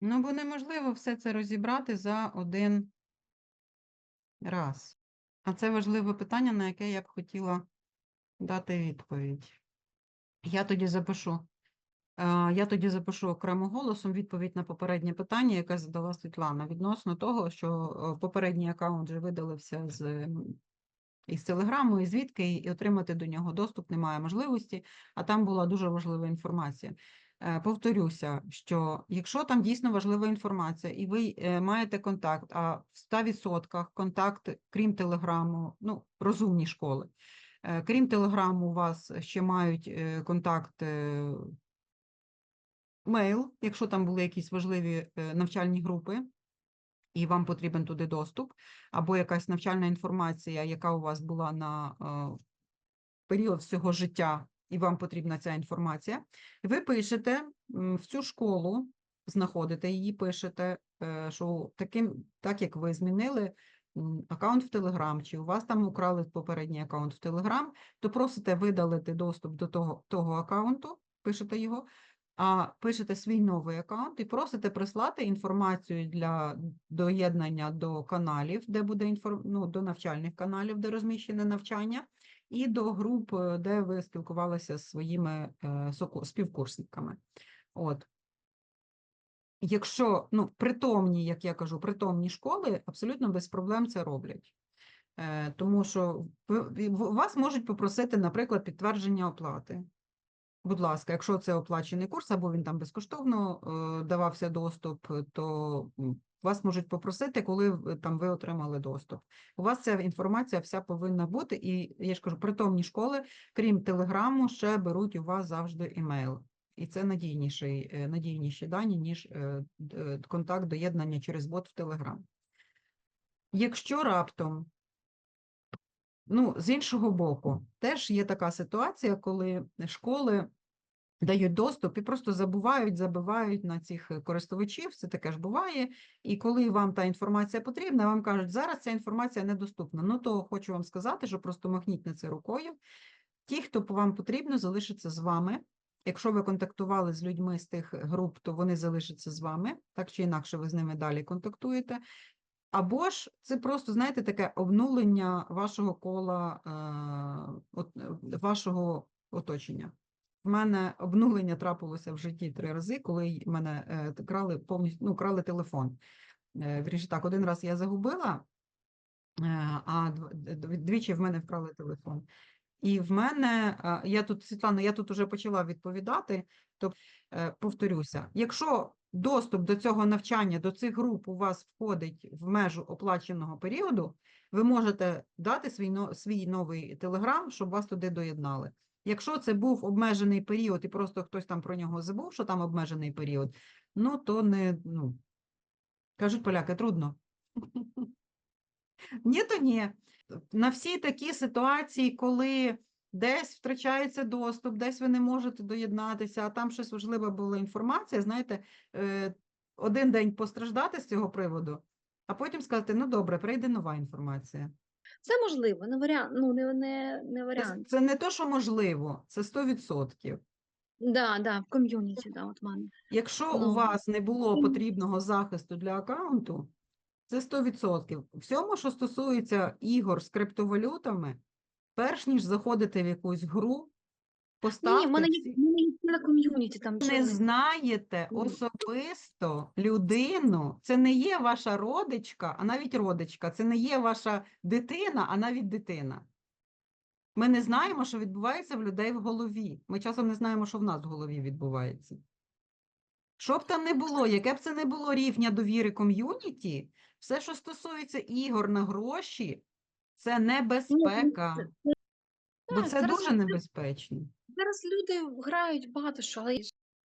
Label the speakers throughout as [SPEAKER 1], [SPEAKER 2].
[SPEAKER 1] Ну, бо неможливо все це розібрати за один раз. А це важливе питання, на яке я б хотіла дати відповідь. Я тоді запишу. е, Я тоді запишу окремо голосом відповідь на попереднє питання, яке задала Світлана, відносно того, що е, попередній аккаунт вже видалився з із телеграму, і звідки, і отримати до нього доступ немає можливості, а там була дуже важлива інформація. Е, Повторюся, що якщо там дійсно важлива інформація, і ви е, маєте контакт, а в 100% контакт, крім телеграму, ну, розумні школи. Е, Крім телеграму, у вас ще мають контакт мейл, якщо там були якісь важливі навчальні групи, і вам потрібен туди доступ, або якась навчальна інформація, яка у вас була на період всього життя, і вам потрібна ця інформація. Ви пишете в цю школу, знаходите її, пишете, е, що таким, так як ви змінили аккаунт в Телеграм, чи у вас там украли попередній аккаунт в Телеграм, то просите видалити доступ до того, того аккаунту, пишете його, а пишете свій новий аккаунт і просите прислати інформацію для доєднання до каналів, де буде інформ... ну, до навчальних каналів, де розміщене навчання, і до груп, е, де ви спілкувалися з своїми е, співкурсниками. От. Якщо ну, притомні, як я кажу, притомні школи абсолютно без проблем це роблять. Е, тому що вас можуть попросити, наприклад, підтвердження оплати. Будь ласка, якщо це оплачений курс, або він там безкоштовно давався доступ, то вас можуть попросити, коли там ви отримали доступ. У вас ця інформація вся повинна бути, і я ж кажу, притомні школи, крім телеграму, ще беруть у вас завжди імейл. І це надійніший, е, надійніші дані, ніж е, е, контакт доєднання через бот в Телеграм. Якщо раптом Ну, з іншого боку, теж є така ситуація, коли школи дають доступ і просто забувають, забивають на цих е, користувачів. Це таке ж буває. І коли вам та інформація потрібна, вам кажуть, зараз ця інформація недоступна. Ну, то хочу вам сказати, що просто махніть на це рукою. Ті, хто вам потрібно, залишаться з вами. Якщо ви контактували з людьми з тих груп, то вони залишаться з вами, так чи інакше ви з ними далі контактуєте. Або ж це просто, знаєте, таке обнулення вашого кола, е, е, вашого оточення. В мене обнулення трапилося в житті три рази, коли мене е, крали повністю, ну, крали телефон. Е, вірніше так, один раз я загубила, е, а двічі в мене вкрали телефон. І в мене, я тут, Світлана, я тут уже почала відповідати, то е, повторюся, якщо доступ до цього навчання, до цих груп у вас входить в межу оплаченого періоду, ви можете дати свій, свій новий телеграм, щоб вас туди доєднали. Якщо це був обмежений період і просто хтось там про нього забув, що там обмежений період, ну то не, ну, кажуть поляки, трудно. Ні, то ні. На всі такі ситуації, коли десь втрачається доступ, десь ви не можете доєднатися, а там щось важлива була інформація, знаєте, е, один день постраждати з цього приводу, а потім сказати, ну добре, прийде нова інформація.
[SPEAKER 2] Це можливо, не варіант, ну не, не, не
[SPEAKER 1] Це,
[SPEAKER 2] варіант.
[SPEAKER 1] це не то, що можливо, це 100%.
[SPEAKER 2] Да, да, в ком'юніті, да, от мене.
[SPEAKER 1] Якщо у
[SPEAKER 2] Ну.
[SPEAKER 1] вас не було потрібного захисту для аккаунту, це 100%. Всьому, що стосується ігор з криптовалютами, перш ніж заходити в якусь гру, поставте
[SPEAKER 2] Ні, в мене є, в мене є ціле ком'юніті там.
[SPEAKER 1] не знаєте особисто людину, це не є ваша родичка, а навіть родичка, це не є ваша дитина, а навіть дитина. Ми не знаємо, що відбувається в людей в голові. Ми часом не знаємо, що в нас в голові відбувається. Що б там не було, яке б це не було рівня довіри ком'юніті, все, що стосується ігор на гроші, це небезпека. Бо це дуже небезпечно.
[SPEAKER 2] Зараз люди грають багато що, але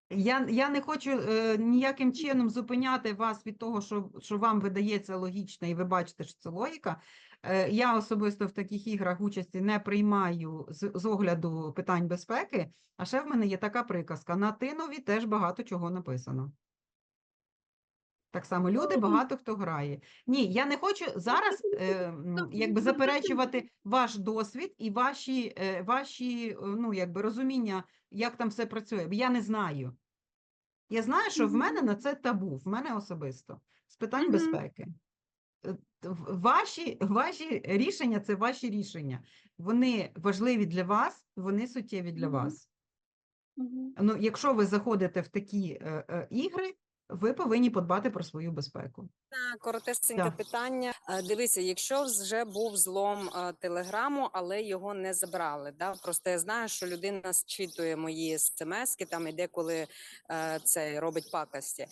[SPEAKER 1] Я, я не хочу е, ніяким чином зупиняти вас від того, що, що вам видається логічно, і ви бачите, що це логіка. Е, я особисто в таких іграх участі не приймаю з, з огляду питань безпеки. А ще в мене є така приказка: на тинові теж багато чого написано. Так само люди, багато хто грає. Ні, я не хочу зараз е, якби заперечувати ваш досвід і ваші, е, ваші ну, якби розуміння, як там все працює. Я не знаю. Я знаю, що в мене на це табу, в мене особисто, з питань безпеки. Е, Ваші, ваші рішення це ваші рішення. Вони важливі для вас, вони суттєві для вас. Ну, якщо ви заходите в такі е, е, ігри, ви повинні подбати про свою безпеку.
[SPEAKER 3] Коротесеньке
[SPEAKER 1] Да.
[SPEAKER 3] питання. Е, Дивися, якщо вже був злом е, телеграму, але його не забрали. Да? Просто я знаю, що людина зчитує мої смски там і деколи е, це робить пакості.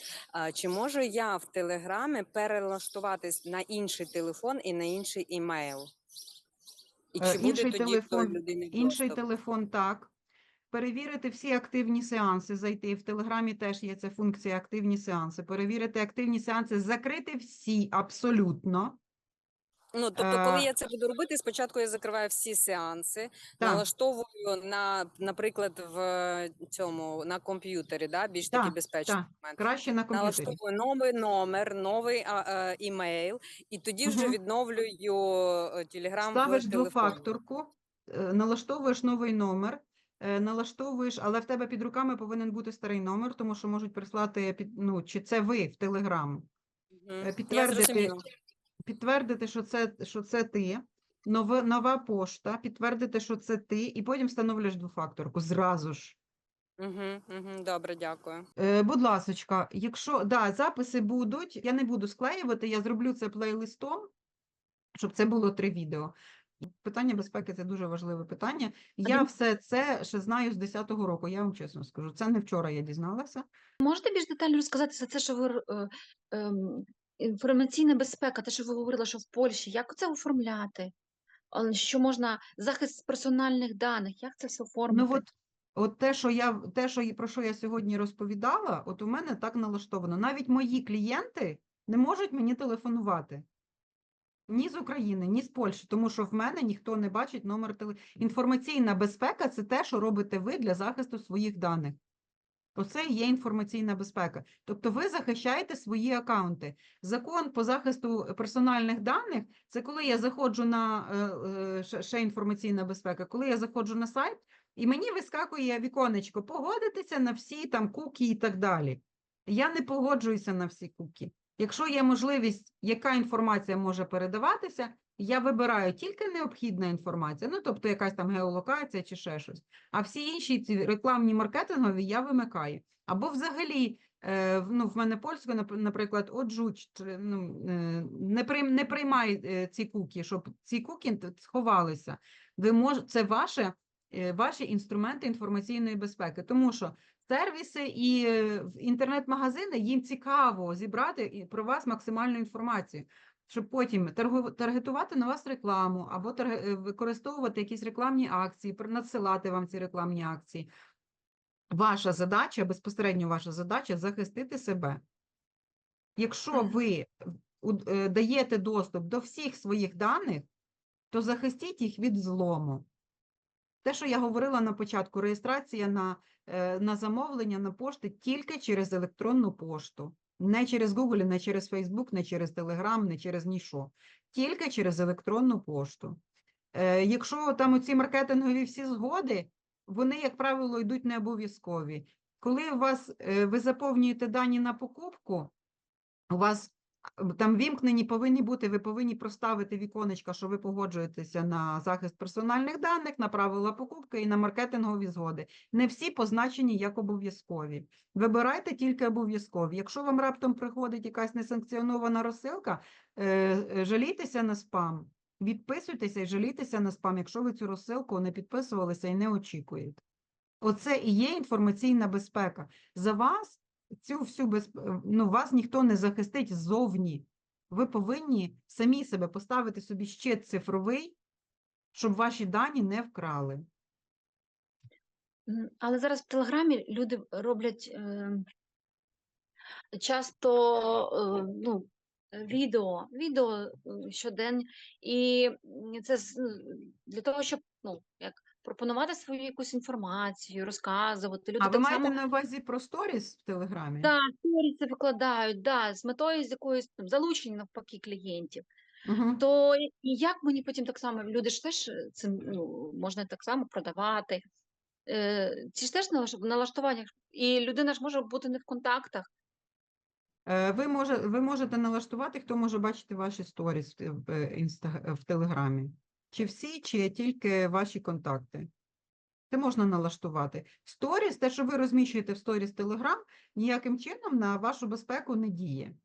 [SPEAKER 3] Чи можу я в телеграмі перелаштуватись на інший телефон і на інший імейл? І чи буде тоді
[SPEAKER 1] телефон-
[SPEAKER 3] той людини
[SPEAKER 1] Інший
[SPEAKER 3] доступ?
[SPEAKER 1] телефон так. Перевірити всі активні сеанси, зайти. В Телеграмі теж є ця функція активні сеанси. Перевірити активні сеанси, закрити всі абсолютно.
[SPEAKER 3] Ну, тобто, коли
[SPEAKER 1] Е,
[SPEAKER 3] я це буду робити, спочатку я закриваю всі сеанси,
[SPEAKER 1] Так,
[SPEAKER 3] налаштовую на, наприклад, в цьому на комп'ютері, да, більш такий безпечний
[SPEAKER 1] так.
[SPEAKER 3] момент.
[SPEAKER 1] краще на комп'ютері.
[SPEAKER 3] Налаштовую новий номер, новий а, е, імейл, і тоді вже
[SPEAKER 1] Мгм.
[SPEAKER 3] відновлюю е, телеграм
[SPEAKER 1] Ставиш двофакторку, е, налаштовуєш новий номер, е, налаштовуєш, але в тебе під руками повинен бути старий номер, тому що можуть прислати під, ну, чи це ви в Телеграм. Е, Підтвердити, підтвердити, що це, що це ти, нове, нова пошта, підтвердити, що це ти, і потім встановлюєш двофакторку зразу ж.
[SPEAKER 3] Угу, угу, добре, дякую.
[SPEAKER 1] Е, будь ласочка, якщо да, записи будуть, я не буду склеювати, я зроблю це плейлистом, щоб це було три відео. Питання безпеки це дуже важливе питання. Я все це ще знаю з 10-го року, я вам чесно скажу. Це не вчора я дізналася.
[SPEAKER 2] Можете більш детально розказати за це, що ви е, ем, інформаційна безпека, те, що ви говорили, що в Польщі, як це оформляти? Що можна захист персональних даних, як це все оформити?
[SPEAKER 1] Ну от, от те, що я те, що про що я сьогодні розповідала, от у мене так налаштовано. Навіть мої клієнти не можуть мені телефонувати. Ні з України, ні з Польщі, тому що в мене ніхто не бачить номер теле. Інформаційна безпека це те, що робите ви для захисту своїх даних. Оце є інформаційна безпека. Тобто ви захищаєте свої акаунти. Закон по захисту персональних даних це коли я заходжу на е, е, ще інформаційна безпека, коли я заходжу на сайт, і мені вискакує віконечко погодитися на всі там куки і так далі. Я не погоджуюся на всі куки. Якщо є можливість, яка інформація може передаватися, я вибираю тільки необхідна інформація, ну тобто якась там геолокація чи ще щось. А всі інші ці рекламні маркетингові я вимикаю. Або взагалі, е, ну, в мене польською, наприклад, оджуч, ну, е, не, прийм, не приймай е, ці куки, щоб ці куки сховалися. Ви мож, це ваше, ваші інструменти інформаційної безпеки, тому що сервіси і е, інтернет-магазини їм цікаво зібрати про вас максимальну інформацію. Щоб потім таргетувати на вас рекламу або е, використовувати якісь рекламні акції, надсилати вам ці рекламні акції. Ваша задача, безпосередньо ваша задача захистити себе. Якщо ви е, даєте доступ до всіх своїх даних, то захистіть їх від злому. Те, що я говорила на початку, реєстрація на, е, на замовлення на пошти тільки через електронну пошту. Не через Google, не через Facebook, не через Telegram, не через нічого. Тільки через електронну пошту. Е, якщо там оці маркетингові всі згоди, вони, як правило, йдуть не обов'язкові. Коли у вас е, ви заповнюєте дані на покупку, у вас там вімкнені повинні бути, ви повинні проставити віконечка, що ви погоджуєтеся на захист персональних даних, на правила покупки і на маркетингові згоди. Не всі позначені як обов'язкові. Вибирайте тільки обов'язкові. Якщо вам раптом приходить якась несанкціонована розсилка, е, е, жалійтеся на спам. Відписуйтеся і жалійтеся на спам, якщо ви цю розсилку не підписувалися і не очікуєте. Оце і є інформаційна безпека. За вас цю всю безп... е, ну, вас ніхто не захистить ззовні. Ви повинні самі себе поставити собі щит цифровий, щоб ваші дані не вкрали.
[SPEAKER 2] Але зараз в Телеграмі люди роблять е, часто е, ну, відео, відео е, щодень, і це ну, для того, щоб ну, як пропонувати свою якусь інформацію, розказувати. Люди
[SPEAKER 1] А ви
[SPEAKER 2] так
[SPEAKER 1] маєте
[SPEAKER 2] само
[SPEAKER 1] на увазі про сторіс в Телеграмі?
[SPEAKER 2] Так, да, сторіси викладають, да, з метою з якоюсь там залучення навпаки клієнтів.
[SPEAKER 1] Угу.
[SPEAKER 2] То і як мені потім так само, люди ж теж е, цим ну, можна так само продавати. Е, ці ж теж налаш- в налаштуваннях, і людина ж може бути не в контактах.
[SPEAKER 1] Е, Ви, може, ви можете налаштувати, хто може бачити ваші сторіс в, в, в Телеграмі. Чи всі, чи тільки ваші контакти. Це можна налаштувати. Сторіс, те, що ви розміщуєте в сторіс Телеграм, ніяким чином на вашу безпеку не діє.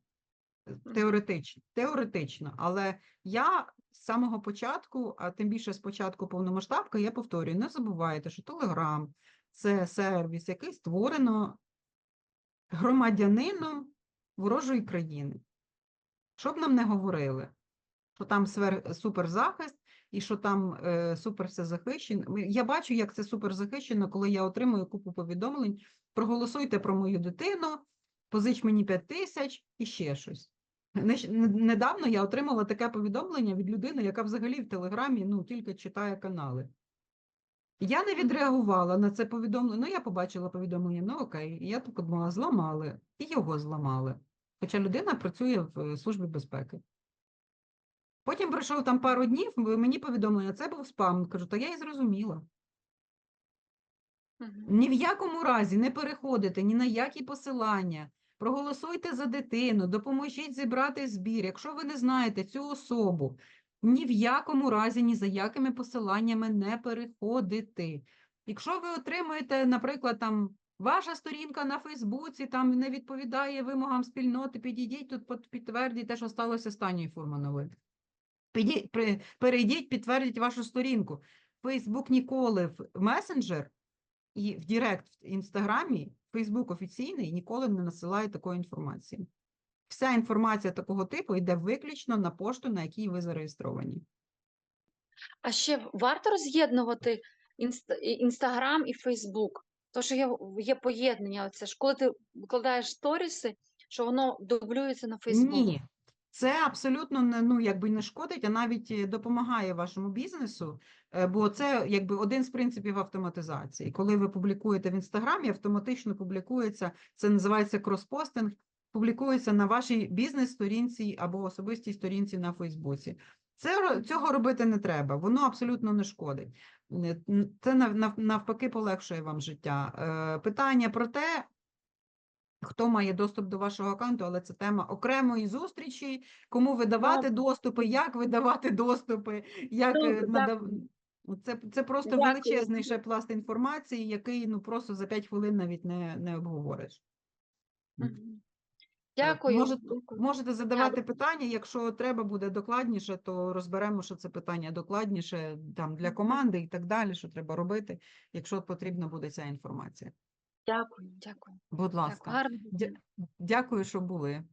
[SPEAKER 1] Теоретично, теоретично. Але я з самого початку, а тим більше з початку повномасштабки, я повторюю, не забувайте, що Телеграм це сервіс, який створено громадянином ворожої країни. Щоб нам не говорили, що там суперзахист і що там е, супер все захищено. Я бачу, як це супер захищено, коли я отримую купу повідомлень. Проголосуйте про мою дитину, позич мені 5 тисяч і ще щось. Недавно я отримала таке повідомлення від людини, яка взагалі в Телеграмі ну, тільки читає канали. Я не відреагувала на це повідомлення. Ну, я побачила повідомлення, ну окей, я так думала, зламали, і його зламали. Хоча людина працює в е, Службі безпеки. Потім пройшов там пару днів, мені повідомлення, це був спам. Кажу, та я і зрозуміла.
[SPEAKER 2] Мгм.
[SPEAKER 1] Ні в якому разі не переходите ні на які посилання. Проголосуйте за дитину, допоможіть зібрати збір. Якщо ви не знаєте цю особу, ні в якому разі, ні за якими посиланнями не переходити. Якщо ви отримуєте, наприклад, там ваша сторінка на Фейсбуці там не відповідає вимогам спільноти, підійдіть тут, підтвердіть те, що сталося з Танією Фурмановою. Перейдіть, підтвердіть вашу сторінку. Фейсбук ніколи в месенджер і в Директ в Інстаграмі, Фейсбук офіційний ніколи не насилає такої інформації. Вся інформація такого типу йде виключно на пошту, на якій ви зареєстровані.
[SPEAKER 2] А ще варто роз'єднувати інст... Інстаграм і Фейсбук. То, що є, є поєднання, це ж коли ти викладаєш сторіси, що воно дублюється на Фейсбук.
[SPEAKER 1] Ні, це абсолютно не, ну, якби не шкодить, а навіть е, допомагає вашому бізнесу, е, бо це якби один з принципів автоматизації. Коли ви публікуєте в Інстаграмі, автоматично публікується, це називається кроспостинг, публікується на вашій бізнес-сторінці або особистій сторінці на Фейсбуці. Це, цього робити не треба, воно абсолютно не шкодить. Це нав- нав- навпаки полегшує вам життя. Е, Питання про те, хто має доступ до вашого аккаунту, але це тема окремої зустрічі, кому видавати доступи, як видавати доступи, як е, надав...
[SPEAKER 2] дякую.
[SPEAKER 1] Це, це просто
[SPEAKER 2] Дякую.
[SPEAKER 1] величезний ще пласт інформації, який ну просто за 5 хвилин навіть не, не обговориш.
[SPEAKER 2] Дякую.
[SPEAKER 1] можете- Можете задавати питання, якщо треба буде докладніше, то розберемо, що це питання докладніше там для команди і так далі, що треба робити, якщо потрібна буде ця інформація.
[SPEAKER 2] Дякую, дякую.
[SPEAKER 1] Будь ласка.
[SPEAKER 2] Гарного
[SPEAKER 1] Дя- Дякую, що були.